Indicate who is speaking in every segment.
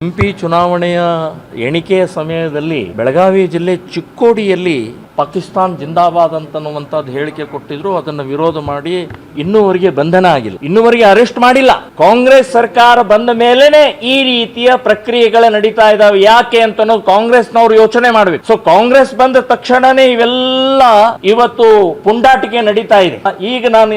Speaker 1: MP ಚುನಾವಣೆಯ ಎಣಿಕೆಯ ಸಮಯದಲ್ಲಿ ಬೆಳಗಾವಿ ಜಿಲ್ಲೆ ಚಿಕ್ಕೋಡಿಯಲ್ಲಿ ಪಾಕಿಸ್ತಾನ್ ಜಿಂದಾಬಾದ್ ಅಂತನ್ನುವಂಥದ್ದು ಹೇಳಿಕೆ ಕೊಟ್ಟಿದ್ರು, ಅದನ್ನು ವಿರೋಧ ಮಾಡಿ ಇನ್ನೂವರೆಗೆ ಬಂಧನ ಆಗಿಲ್ಲ. ಇನ್ನೂವರೆಗೆ ಅರೆಸ್ಟ್ ಮಾಡಿಲ್ಲ. ಕಾಂಗ್ರೆಸ್ ಸರ್ಕಾರ ಬಂದ ಮೇಲೇನೆ ಈ ರೀತಿಯ ಪ್ರಕ್ರಿಯೆಗಳ ನಡೀತಾ ಇದಾವೆ. ಯಾಕೆ ಅಂತ ಕಾಂಗ್ರೆಸ್ನವರು ಯೋಚನೆ ಮಾಡಬೇಕು. ಸೊ ಕಾಂಗ್ರೆಸ್ ಬಂದ ತಕ್ಷಣನೇ ಇವೆಲ್ಲ ಇವತ್ತು ಪುಂಡಾಟಿಕೆ ನಡೀತಾ ಇದೆ. ಈಗ ನಾನು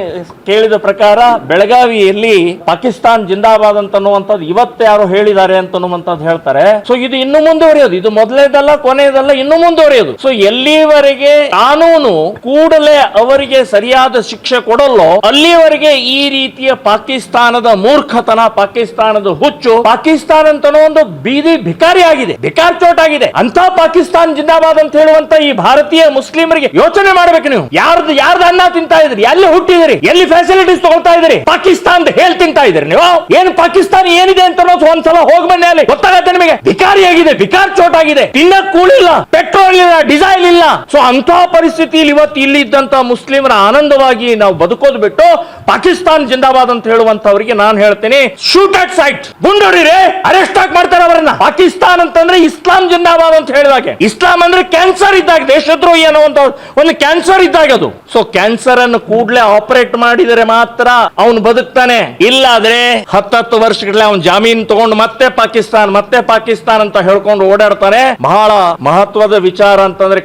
Speaker 1: ಕೇಳಿದ ಪ್ರಕಾರ ಬೆಳಗಾವಿಯಲ್ಲಿ ಪಾಕಿಸ್ತಾನ್ ಜಿಂದಾಬಾದ್ ಅಂತನ್ನುವಂಥದ್ದು ಇವತ್ತು ಯಾರು ಹೇಳಿದ್ದಾರೆ ಅಂತನ್ನುವಂಥದ್ದು ಹೇಳ್ತಾರೆ. ಸೊ ಇದು ಇನ್ನು ಮುಂದುವರಿಯೋದು. ಇದು ಮೊದಲೇದಲ್ಲ, ಕೊನೆಯದಲ್ಲ, ಇನ್ನು ಮುಂದುವರಿಯೋದು. ಸೊ ಎಲ್ಲಿವರೆಗೆ ಕಾನೂನು ಕೂಡಲೇ ಅವರಿಗೆ ಸರಿಯಾದ ಶಿಕ್ಷೆ ಕೊಡಲ್ಲೋ ಅಲ್ಲಿವರೆಗೆ ಈ ರೀತಿಯ ಪಾಕಿಸ್ತಾನದ ಮೂರ್ಖತನ, ಪಾಕಿಸ್ತಾನದ ಹುಚ್ಚು, ಪಾಕಿಸ್ತಾನ ಅಂತನೋ ಒಂದು ಬೀದಿ ಭಿಕಾರಿ ಆಗಿದೆ, ಭಿಕಾರ್ ಚೋಟ್ ಆಗಿದೆ ಅಂತ ಪಾಕಿಸ್ತಾನ ಜಿಂದಾಬಾದ್ ಅಂತ ಹೇಳುವಂತ ಈ ಭಾರತೀಯ ಮುಸ್ಲಿಮರಿಗೆ ಯೋಚನೆ ಮಾಡ್ಬೇಕು ನೀವು. ಯಾರ್ದು ಯಾರ್ದು ಅನ್ನ ತಿಂತಾ ಇದ್ರಿ ಎಲ್ಲಿ ಹುಟ್ಟಿದಿರಿ ಎಲ್ಲಿ ಫೆಸಿಲಿಟೀಸ್ ತಗೊಳ್ತಾ ಇದ್ರಿ ಪಾಕಿಸ್ತಾನದ ಹೇಳ್ ತಿಂತಾ ಇದ್ರಿ ನೀವು? ಏನು ಪಾಕಿಸ್ತಾನ ಏನಿದೆ ಅಂತ ಒಂದ್ಸಲ ಹೋಗ್ ಬನ್ನಿ ಅಲ್ಲಿ. ಗೊತ್ತಾಗತ್ತೆ ನಿಮಗೆ? ಭಿಕಾರಿ ಆಗಿದೆ, ಭಿಕಾರ್ ಚೋಟ್ ಆಗಿದೆ ತಿನ್ನಕ್ ಕೂಳಿಲ್ಲ ಪೆಟ್ರೋಲ್ ಇಲ್ಲ ಡಿಸೈಲ್ ಇಲ್ಲ. ಸೊ ಅಂತ ಪರಿಸ್ಥಿತಿಯಲ್ಲಿ ಇವತ್ತು ಇಲ್ಲಿ ಇದ್ದಂತ ಮುಸ್ಲಿಮರ ಆನಂದವಾಗಿ ನಾವು ಬದುಕೋದು ಬಿಟ್ಟು ಪಾಕಿಸ್ತಾನ್ ಜಿಂದಾಬಾದ್ ಅಂತ ಹೇಳುವಂತವರಿಗೆ ನಾನು ಹೇಳ್ತೇನೆ ಶೂಟ್ ಅಟ್ ಸೈಟ್ ಗುಂಡೋಡಿರಿ ಅರೆಸ್ಟ್ ಆಗಿ ಮಾಡ್ತಾರೆ ಅವರನ್ನ. ಪಾಕಿಸ್ತಾನ್ ಅಂತಂದ್ರೆ ಇಸ್ಲಾಂ ಜಿಂದಾಬಾದ್ ಅಂತ ಹೇಳಿದಾಗೆ. ಇಸ್ಲಾಂ ಅಂದ್ರೆ ಕ್ಯಾನ್ಸರ್ ಇದ್ದಾಗ, ದೇಶದ್ರೋಹಿ ಏನೋ ಒಂದು ಒಂದು ಕ್ಯಾನ್ಸರ್ ಇದ್ದಾಗ ಅದು. ಸೊ ಕ್ಯಾನ್ಸರ್ ಅನ್ನು ಕೂಡಲೇ ಆಪರೇಟ್ ಮಾಡಿದರೆ ಮಾತ್ರ ಅವನು ಬದುಕ್ತಾನೆ. ಇಲ್ಲಾದ್ರೆ ಹತ್ತತ್ತು ವರ್ಷಗಳೇ ಅವನು ಜಾಮೀನು ತಗೊಂಡು ಮತ್ತೆ ಪಾಕಿಸ್ತಾನ್ ಮತ್ತೆ ಪಾಕಿಸ್ತಾನ್ ಅಂತ ಹೇಳ್ಕೊಂಡು ಓಡಾಡ್ತಾನೆ. ಬಹಳ ಮಹತ್ವದ ವಿಚಾರ ಅಂತಂದ್ರೆ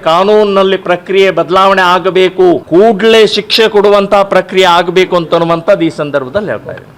Speaker 1: ಕಾನೂನಿನಲ್ಲಿ ಪ್ರಕ್ರಿಯೆ ಬದಲಾವಣೆ ಆಗಬೇಕು. ಕೂಡಲೇ ಶಿಕ್ಷೆ ಕೊಡುವಂತಹ ಪ್ರಕ್ರಿಯೆ ಆಗಬೇಕು ಅಂತ ಅನ್ನುವಂಥದ್ದು ಈ ಸಂದರ್ಭದಲ್ಲಿ ಹೇಳ್ತಾ ಇದ್ದೀನಿ.